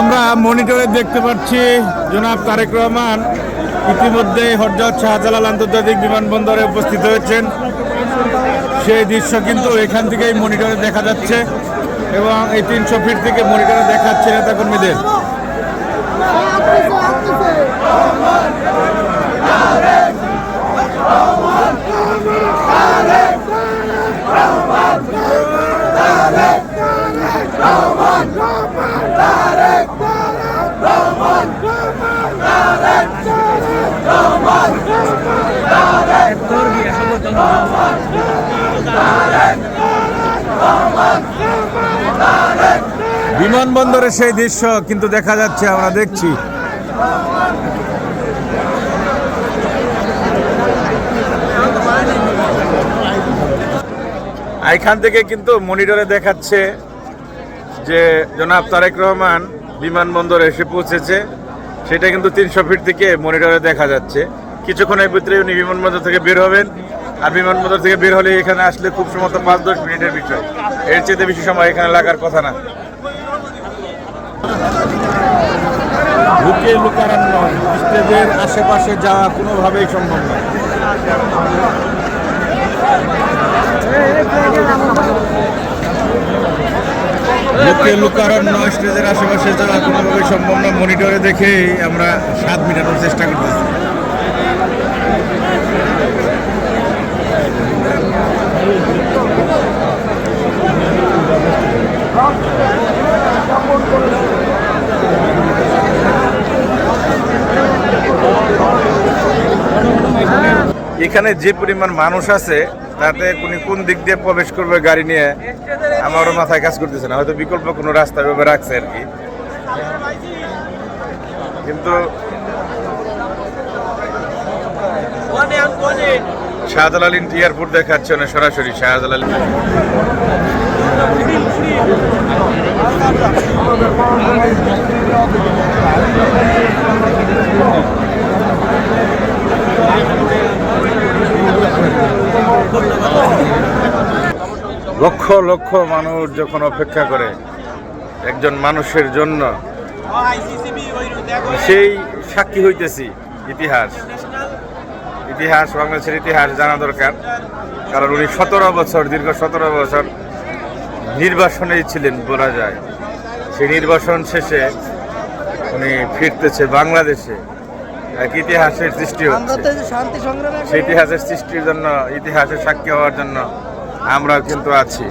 আমরা মনিটরে দেখতে পাচ্ছি জনাব তারেক রহমান ইতিমধ্যে হরজত শাহজালাল আন্তর্জাতিক বিমানবন্দরে উপস্থিত হয়েছেন। সেই দৃশ্য কিন্তু এখান থেকেই মনিটরে দেখা যাচ্ছে এবং এই তিনশো ফিট থেকে মনিটরে দেখাচ্ছে নেতাকর্মীদের। বিমানবন্দরে সেই দৃশ্য কিন্তু দেখা যাচ্ছে, আমরা দেখছি। এখান থেকে কিন্তু মনিটরে দেখাচ্ছে যে জনাব তারেক রহমান বিমানবন্দরে এসে পৌঁছেছে। সেটা কিন্তু তিনশো ফিট থেকে মনিটরে দেখা যাচ্ছে। কিছুক্ষণের ভিতরে উনি বিমানবন্দর থেকে বের হবেন। আর বিমানবন্দর থেকে বের হলে এখানে আসলে খুব সম্ভবত পাঁচ দশ মিনিটের বিষয়। এর চেয়ে বেশি সময় এখানে লাগার কথা না। লুকিয়ে লুকারান নয়, স্টেজের আশেপাশে যাওয়া কোনোভাবেই সম্ভব নয়। লুকিয়ে লুকারান নয়, স্টেজের আশেপাশে যাওয়া কোনোভাবেই সম্ভব না মনিটরে দেখেই আমরা স্বাদ মেটানোর চেষ্টা করতেছি। এখানে যে পরিমাণ মানুষ আছে, তাতে কোন কোন দিক দিয়ে প্রবেশ করবে গাড়ি নিয়ে, আমারও মাথায় কাজ করতেছে না। হয়তো বিকল্প কোনো রাস্তা ভেবে রাখছে আর কি। কিন্তু শাহজালাল এয়ারপোর্ট দেখাচ্ছে না সরাসরি, শাহজালাল লক্ষ লক্ষ মানুষ যখন অপেক্ষা করে একজন মানুষের জন্য, সেই সাক্ষী হইতেছি ইতিহাস। ইতিহাস বাংলাদেশের ইতিহাস জানা দরকার। কারণ উনি সতেরো বছর দীর্ঘ সতেরো বছর নির্বাসনেই ছিলেন বলা যায়। সেই নির্বাসন শেষে উনি ফিরতেছে বাংলাদেশে। এক ইতিহাসের সৃষ্টি হচ্ছে। সেই ইতিহাসের সৃষ্টির জন্য ইতিহাসের সাক্ষী হওয়ার জন্য আমরাও কিন্তু আছি।